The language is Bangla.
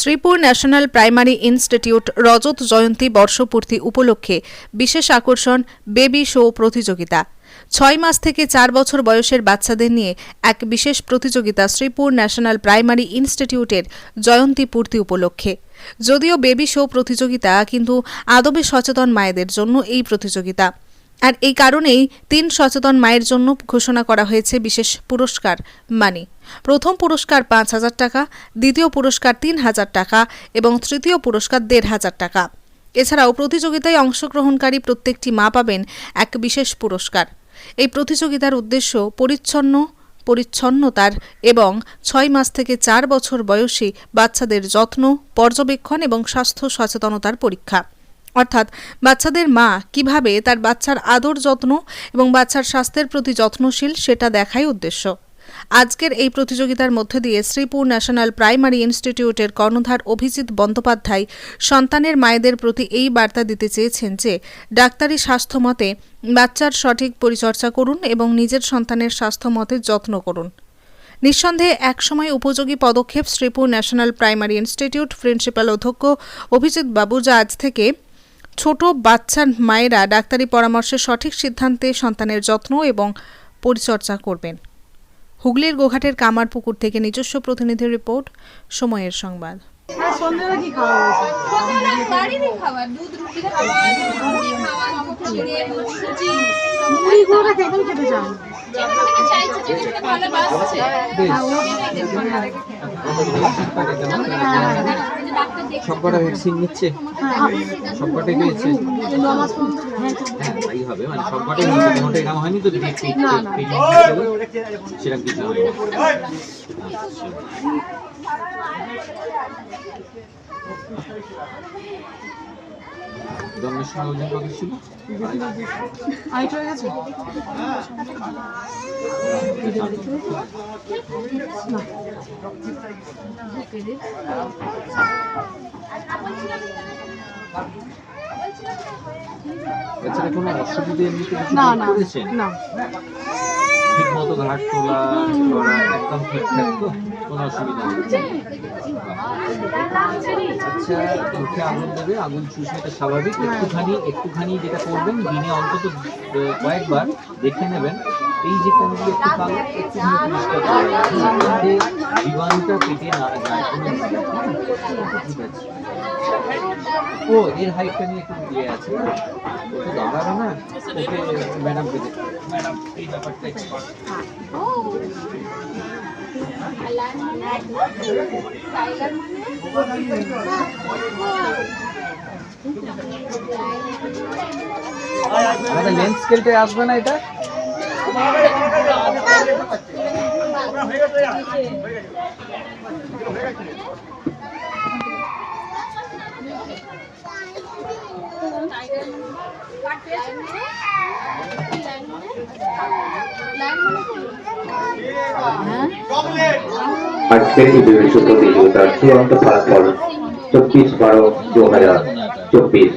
শ্রীপুর ন্যাশনাল প্রাইমারি ইনস্টিটিউট রজত জয়ন্তী বর্ষপূর্তি উপলক্ষে বিশেষ আকর্ষণ বেবি শো প্রতিযোগিতা। ছয় মাস থেকে চার বছর বয়সের বাচ্চাদের নিয়ে এক বিশেষ প্রতিযোগিতা শ্রীপুর ন্যাশনাল প্রাইমারি ইনস্টিটিউটের জয়ন্তী পূর্তি উপলক্ষে। যদিও বেবি শো প্রতিযোগিতা কিন্তু আদবে সচেতন মায়েদের জন্য এই প্রতিযোগিতা। আর এই কারণেই তিন সচেতন মায়ের জন্য ঘোষণা করা হয়েছে বিশেষ পুরস্কার মানি। প্রথম পুরস্কার পাঁচ হাজার টাকা, দ্বিতীয় পুরস্কার তিন হাজার টাকা এবং তৃতীয় পুরস্কার দেড় হাজার টাকা। এছাড়াও প্রতিযোগিতায় অংশগ্রহণকারী প্রত্যেকটি মা পাবেন এক বিশেষ পুরস্কার। এই প্রতিযোগিতার উদ্দেশ্য পরিচ্ছন্ন, পরিচ্ছন্নতার এবং ছয় মাস থেকে চার বছর বয়সী বাচ্চাদের যত্ন, পর্যবেক্ষণ এবং স্বাস্থ্য সচেতনতার পরীক্ষা। অর্থাৎ বাচ্চাদের মা কীভাবে তার বাচ্চার আদর যত্ন এবং বাচ্চার স্বাস্থ্যের প্রতি যত্নশীল সেটা দেখাই উদ্দেশ্য। আজকের এই প্রতিযোগিতার মধ্যে দিয়ে শ্রীপুর ন্যাশনাল প্রাইমারি ইনস্টিটিউটের কর্ণধার অভিজিৎ বন্দ্যোপাধ্যায় সন্তানের মায়েদের প্রতি এই বার্তা দিতে চেয়েছেন যে, ডাক্তারি স্বাস্থ্য মতে বাচ্চার সঠিক পরিচর্যা করুন এবং নিজের সন্তানের স্বাস্থ্য মতে যত্ন করুন। নিঃসন্দেহে একসময় উপযোগী পদক্ষেপ Sripur national primary institute principal অধ্যক্ষ অভিজিৎ বাবু যা আজ থেকে ছোট বাচ্চার মায়েরা ডাক্তারি পরামর্শে সঠিক সিদ্ধান্তে সন্তানের যত্ন এবং পরিচর্যা করবেন। হুগলির গোঘাটের কামারপুকুর থেকে নিজস্ব প্রতিনিধির রিপোর্ট সময়ের সংবাদ। হ্যাঁ ভালোবাসছে সবকটা ভ্যাকসিন নিচ্ছে সবকটাই পেয়েছে তাই হবে মানে সবকটাই নিচ্ছে কোনোটা এরকম হয়নি তো যে পেট পেট না, পেট না। পেট সেরকম কিছু আচ্ছা। জন্মের সময় ওজন কত ছিল? হয়ে গেছে? বাচ্চারা কোনো অসুবিধে এমনিতে কিছু না না। ঠিক মতো ঘাট তোলা করা একদম ঠিকঠাক তো, কোনো অসুবিধা নেই। আচ্ছা মুখে আগুন দেবে, আগুন চুষে স্বাভাবিক। একটুখানি একটুখানি যেটা করবেন, দিনে অন্তত কয়েকবার দেখে নেবেন। এই যে কোনগুলো একটু কালো, একটুখানি পরিষ্কার করে জীবাণুটা পেটে না যায়। ঠিক আছে। ও এর হাইটটা নিয়ে একটু ইয়ে আছে ও তো দাঁড়াবে না ওকে ম্যাডামকে দেখতে হবে। ম্যাডাম এই ব্যাপারটা এক্সপার্ট লাইন মানে টাইগার মানে আমাদের লেন্স স্কেলটা আসবে না এটা টাইগার আজকের এই বিবেচিত প্রতিযোগিতার চূড়ান্ত ফলাফল চব্বিশ বারো দু হাজার চব্বিশ